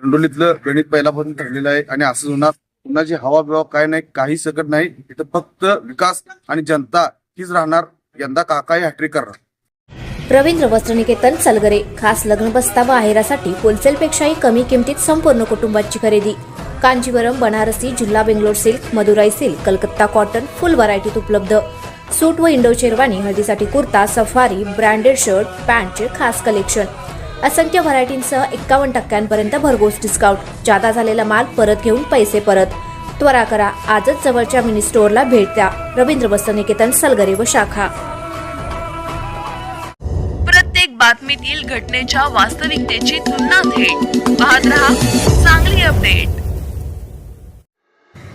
एरंडोलीतलं गणित पहिल्यापासून ठरलेलं आहे आणि असंच होणार. कुणाची हवा बिवा काय नाही काही सकट नाही इथं फक्त विकास आणि जनता हीच राहणार. यंदा काकाही हॅट्रिक करणार. रवींद्र वस्त्रनिकेतन सलगरे खास लग्न बस्ता व आहेरासाठी होलसेलपेक्षाही कमी किमतीत संपूर्ण कुटुंबाची खरेदी. कांजीवरम बनारसी जिल्हा Bangalore silk Madurai silk Calcutta cotton full व्हरायटीत उपलब्ध. सूट व इंडो शेरवानी हळदीसाठी कुर्ता सफारी ब्रँडेड शर्ट पॅन्टचे खास कलेक्शन. असंख्य व्हरायटींसह एक्कावन्न टक्क्यांपर्यंत भरघोस डिस्काउंट जादा झालेला माल परत घेऊन पैसे परत. त्वरा करा आजच जवळच्या मिनी स्टोअरला भेट द्या. रवींद्र वस्त्रनिकेतन सलगरे व शाखा. प्रत्येक बातमीतील घटनेच्या वास्तविकतेची तुलना थेट. पाहत रहा चांगली अपडेट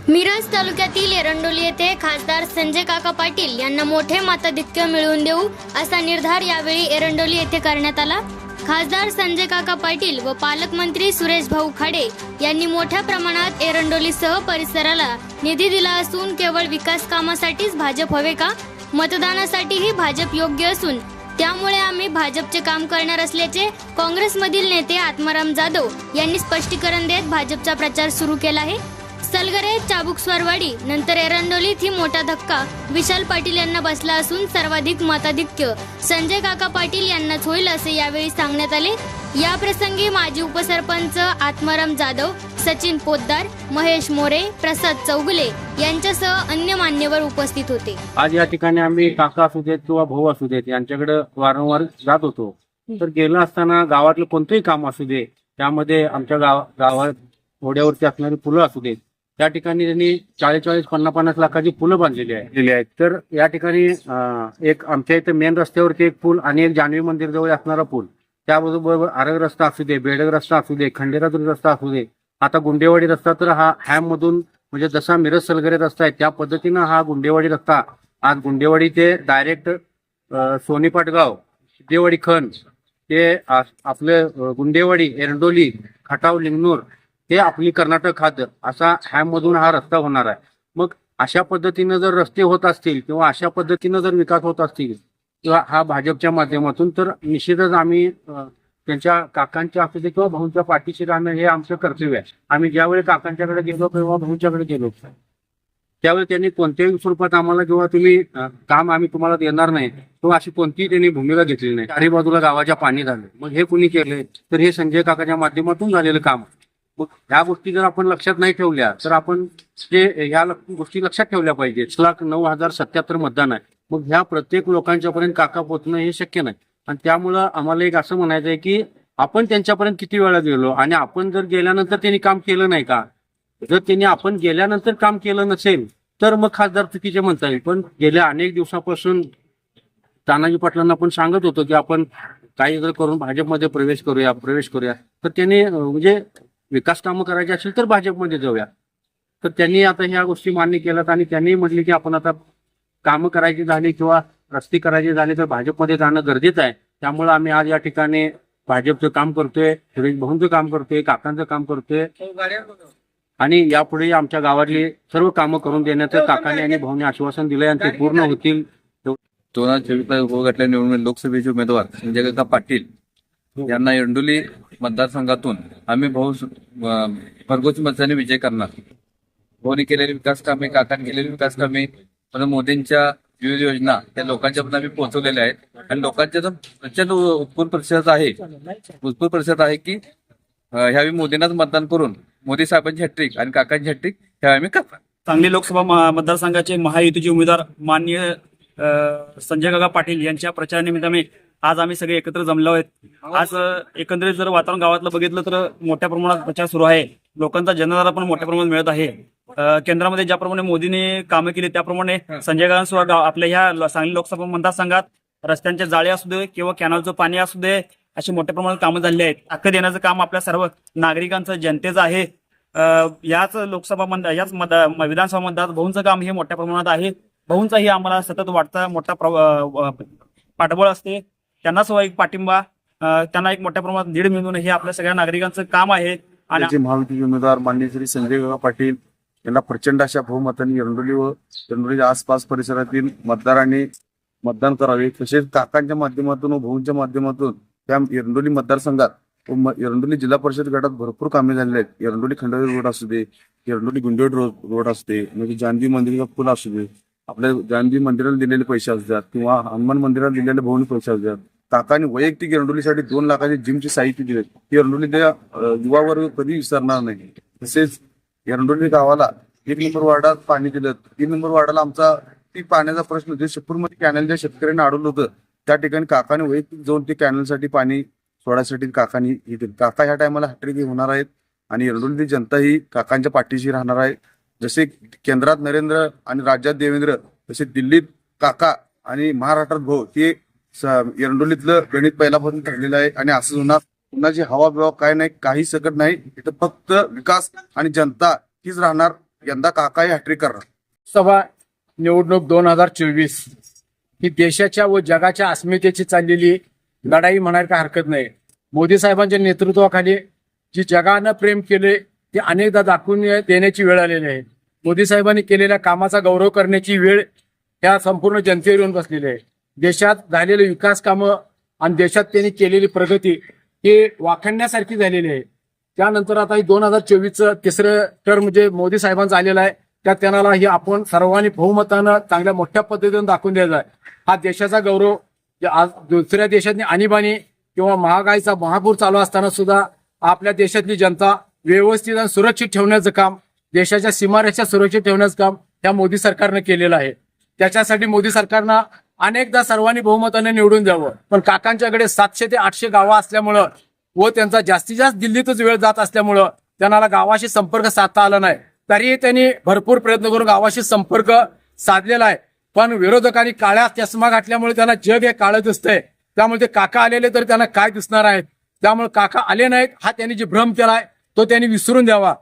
मिरज तालुक्यातील एरंडोली येथे खासदार संजय काका पाटील यांना मोठे मताधिक्य मिळवून देऊ असा निर्धार यावेळी एरंडोली येथे करण्यात आला. खासदार संजय काका पाटील व पालकमंत्री सुरेश भाऊ खाडे यांनी मोठ्या प्रमाणात एरंडोलीसह परिसराला निधी दिला असून केवळ विकास कामासाठीच भाजप हवे का? मतदानासाठीही भाजप योग्य असून त्यामुळे आम्ही भाजपचे काम करणार असल्याचे काँग्रेसमधील नेते आत्माराम जाधव यांनी स्पष्टीकरण देत भाजपचा प्रचार सुरू केला आहे. सलगरे चाबुक स्वरवाडी. नंतर एरंडोलीत ही मोठा धक्का. विशाल पाटील यांना बसला असून सर्वाधिक मताधिक्य. संजय काका पाटील यांनाच होईल असे यावेळी सांगण्यात आले. या प्रसंगी माजी उपसरपंच आत्माराम जाधव सचिन पोद्दार महेश मोरे प्रसाद चौगुले यांच्यासह अन्य मान्यवर उपस्थित होते. आज या ठिकाणी आम्ही काका असू देत किंवा भाऊ असू देत यांच्याकडे वारंवार जात होतो. तर गेलं असताना गावातलं कोणतंही काम असू दे त्यामध्ये आमच्या गाव गावात घोड्यावरती असणारी फुलं असू देत त्या ठिकाणी त्यांनी चाळीस चाळीस पन्नास पन्नास लाखाची पुलं बांधलेली आहे दिली आहेत. तर या ठिकाणी एक आमच्या इथं मेन रस्त्यावरती एक पूल आणि एक जानवी मंदिर जवळ असणारा पूल. त्याबरोबर आरग रस्ता असू दे बेडग रस्ता असू दे खंडेराजुरी रस्ता असू दे आता गुंडेवाडी रस्ता तर हा हॅम मधून म्हणजे जसा मिरज सलगरे रस्ता आहे त्या पद्धतीनं हा गुंडेवाडी रस्ता आज गुंडेवाडी ते डायरेक्ट सोनीपाटगाव सिद्धेवाडी खण ते आपलं आपले गुंडेवाडी एरंडोली खटाव लिंगनूर हे आपली कर्नाटक खाद्य असा हॅममधून हा रस्ता होणार आहे. मग अशा पद्धतीनं जर रस्ते होत असतील किंवा अशा पद्धतीनं जर विकास होत असतील किंवा हा भाजपच्या माध्यमातून तर निश्चितच आम्ही त्यांच्या काकांच्या असू किंवा भाऊंच्या पाठीशी राहणं हे आमचं कर्तव्य आहे. आम्ही ज्यावेळी काकांच्याकडे गेलो किंवा भाऊंच्याकडे गेलो. त्यावेळी त्यांनी कोणत्याही स्वरूपात आम्हाला किंवा तुम्ही काम आम्ही तुम्हाला देणार नाही किंवा अशी कोणतीही त्यांनी भूमिका घेतली नाही. चारी बाजूला गावाच्या पाणी झालं. मग हे कुणी केले? तर हे संजय काकाच्या माध्यमातून झालेलं काम. आहे. मग ह्या गोष्टी जर आपण लक्षात नाही ठेवल्या तर आपण जे ह्या गोष्टी लक्षात ठेवल्या पाहिजे एक लाख नऊ हजार सत्याहत्तर मतदान आहे. मग ह्या प्रत्येक लोकांच्या पर्यंत काका पोचणं हे शक्य नाही. आणि त्यामुळं आम्हाला एक असं म्हणायचं आहे की आपण त्यांच्यापर्यंत किती वेळा गेलो? आणि आपण जर गेल्यानंतर त्यांनी काम केलं नाही का? जर त्यांनी आपण गेल्यानंतर काम केलं नसेल तर मग खासदार चुकीचे म्हणता येईल. पण गेल्या अनेक दिवसापासून तानाजी पाटलांना आपण सांगत होतो की आपण काही जर करून भाजपमध्ये प्रवेश करूया प्रवेश करूया. तर त्यांनी म्हणजे विकास कामं करायची असेल तर भाजपमध्ये जाऊया. तर त्यांनी आता ह्या गोष्टी मान्य केल्यात आणि त्यांनी म्हटले की आपण आता कामं करायची झाली किंवा रस्ते करायचे झाले तर भाजपमध्ये जाणं गरजेचं आहे. त्यामुळे आम्ही आज या ठिकाणी भाजपचं काम करतोय सुरेश भाऊंचं काम करतोय काकांचं काम करतोय. आणि यापुढे आमच्या गावातली सर्व कामं करून देण्याचं काकाने आणि भाऊने आश्वासन दिलंय आणि ते पूर्ण होतील. दोन हजार घातल्या निवडणूक लोकसभेचे उमेदवार संजय काका पाटील यांना एंडोली मतदारसंघातून. आम्ही भाऊ अं, भरघोस मताने विजय करणार. भाऊनी केलेली विकास कामे काकांनी केलेली विकास कामे पण मोदींच्या विविध योजना त्या लोकांच्या पण आम्ही पोहोचवलेल्या आहेत. आणि लोकांच्या तर प्रचंड उत्पूर्ण प्रतिसाद आहे. उत्पूर्ण प्रतिसाद आहे की ह्यावेळी मोदींनाच मतदान करून मोदी साहेबांची हॅट्रिक आणि काकांची हॅट्रिक ह्यावेळी आम्ही करणार. सांगली लोकसभा मतदारसंघाचे महायुतीचे उमेदवार माननीय संजय काका पाटील यांच्या प्रचारानिमित्ताने आज आम्ही सगळे एकत्र जमलो आहेत. आज एकंदरीत जर वातावरण गावातलं बघितलं तर मोठ्या प्रमाणात प्रचार सुरू आहे. लोकांचा जनधारा पण मोठ्या प्रमाणात मिळत आहे. केंद्रामध्ये ज्याप्रमाणे मोदींनी कामं केली त्याप्रमाणे संजय काकांसह गाव आपल्या ह्या सांगली लोकसभा मतदारसंघात रस्त्यांचे जाळे असू दे किंवा कॅनलचं पाणी असू दे अशी मोठ्या प्रमाणात कामं झाली आहेत. हक्क देण्याचं काम आपल्या सर्व नागरिकांचं जनतेचं आहे. याच लोकसभा मतदार याच मतदार विधानसभा मतदार भाऊंचं काम हे मोठ्या प्रमाणात आहे. भाऊंचाही आम्हाला सतत वाटता मोठा पाठबळ असते. त्यांना सुद्धा एक पाठिंबा त्यांना एक मोठ्या प्रमाणात नीड मिळवणं हे आपल्या सगळ्या नागरिकांचं काम आहे. आणि महायुतीचे उमेदवार माननीय श्री संजय काका पाटील यांना प्रचंड अशा बहुमतांनी एरंडोली व एरंडोलीच्या आसपास परिसरातील मतदारांनी मतदान करावे. तसेच काकांच्या माध्यमातून व भाऊंच्या माध्यमातून त्या एरंडोली मतदारसंघात व एरंडोली जिल्हा परिषद गटात भरपूर कामे झालेली आहेत. एरंडोली खंडोली रोड असू दे एरंडोली गुंडेड रोड रोड असते म्हणजे जानवी मंदिराचा पूल असू दे. आपल्या जानवी मंदिराला दिलेले पैसे असू द्यात किंवा हनुमान मंदिराला दिलेले भवनी पैसे असू द्यात काकांनी वैयक्तिक एरंडोलीसाठी दोन लाखाचे जिमचे साहित्य दिले. ही एरंडोलीच्या त्या युवा वर्ग कधी विसरणार नाही. तसेच एरंडोली गावाला एक नंबर वार्डात पाणी दिलं. तीन नंबर वार्डाला आमचा ती पाण्याचा प्रश्न जे शेपूरमध्ये कॅनल ज्या शेतकऱ्यांना अडवलं होतं त्या ठिकाणी काकाने वैयक्तिक जाऊन ते कॅनलसाठी पाणी सोडायसाठी काकांनी हे दिलं काका ह्या टायमाला हॅट्रिक होणार आहेत आणि एरडोलीची जनता ही काकांच्या पाठीशी राहणार आहे. जसे केंद्रात नरेंद्र आणि राज्यात देवेंद्र तसे दिल्लीत काका आणि महाराष्ट्रात भाऊ हे एरंडोलीतलं गणित पहिल्यापासून ठरलेलं आहे. आणि असं होणार कुणाची हवा बिवा काय नाही काही सकट नाही. इथं फक्त विकास आणि जनता हीच राहणार. यंदा काकाही हॅट्रिक करणार. सभा निवडणूक दोन हजार चोवीस. ही देशाच्या व जगाच्या अस्मितेची चाललेली लढाई म्हणायला काय हरकत नाही. मोदी साहेबांच्या नेतृत्वाखाली जी जगानं प्रेम केले ते अनेकदा दाखवून देण्याची वेळ आलेली आहे. मोदी साहेबांनी केलेल्या कामाचा गौरव करण्याची वेळ ह्या संपूर्ण जनतेवर येऊन बसलेली आहे. देशात झालेले विकास कामं आणि देशात त्यांनी केलेली प्रगती ही वाखणण्यासारखी झालेली आहे. त्यानंतर आता दोन हजार चोवीसचं तिसरं टर्म जे मोदी साहेबांचं आलेलं आहे त्यात त्यांना हे आपण सर्वांनी बहुमतानं चांगल्या मोठ्या पद्धतीने दाखवून द्यायचा आहे. हा देशाचा गौरव आज दुसऱ्या देशातनी आणीबाणी किंवा महागाईचा महापूर चालू असताना सुद्धा आपल्या देशातली जनता व्यवस्थित आणि सुरक्षित ठेवण्याचं काम देशाच्या सीमारेषा सुरक्षित ठेवण्याचं काम त्या मोदी सरकारनं केलेलं आहे. त्याच्यासाठी मोदी सरकारनं अनेकदा सर्वांनी बहुमताने निवडून द्यावं. पण काकांच्याकडे सातशे ते आठशे गावं असल्यामुळं व त्यांचा जास्तीत जास्त दिल्लीतच वेळ जात असल्यामुळं त्यांना गावाशी संपर्क साधता आला नाही. तरीही त्यांनी भरपूर प्रयत्न करून गावाशी संपर्क साधलेला आहे. पण विरोधकांनी काळ्या चष्मा घातल्यामुळे त्यांना जग हे काळं दिसतंय. त्यामुळे ते काका आलेले तर त्यांना काय दिसणार आहेत? त्यामुळे काका आले नाहीत हा त्यांनी जे भ्रम केलाय तो त्यांनी विसरून द्यावा.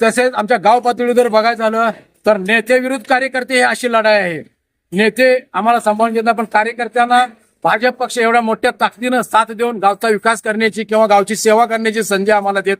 तसेच आमच्या गाव पातळीवर जर बघायचं झालं तर नेते विरुद्ध कार्यकर्ते ही अशी लढाई आहे. नेते आम्हाला सांभाळून घेत पण कार्यकर्त्यांना भाजप पक्ष एवढ्या मोठ्या ताकदीनं साथ देऊन गावचा विकास करण्याची किंवा गावची सेवा करण्याची संधी आम्हाला देत